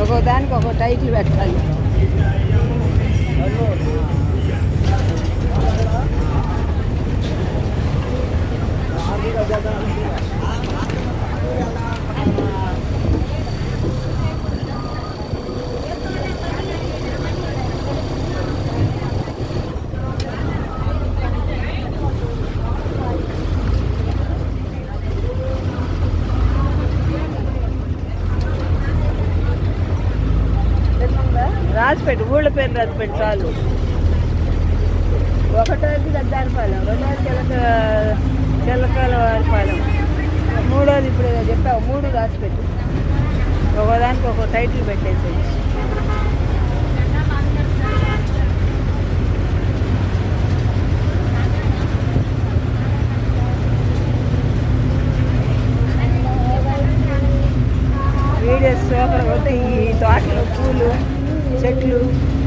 ఒక్కో దానికి ఒక టైటిల్ పెట్టాలి రాసిపెట్టు ఊళ్ళ పేరు రాసిపెట్టు చాలు ఒకటోది గద్దారిపాలెం రెండోది చిలక చిలకల వారిపాలెం మూడోది ఇప్పుడు చెప్పావు మూడు రాసిపెట్టు ఒకదానికి ఒక టైటిల్ పెట్టేసి వీడియోస్ సూపర్ ఈ తోటలు పూలు Check loop.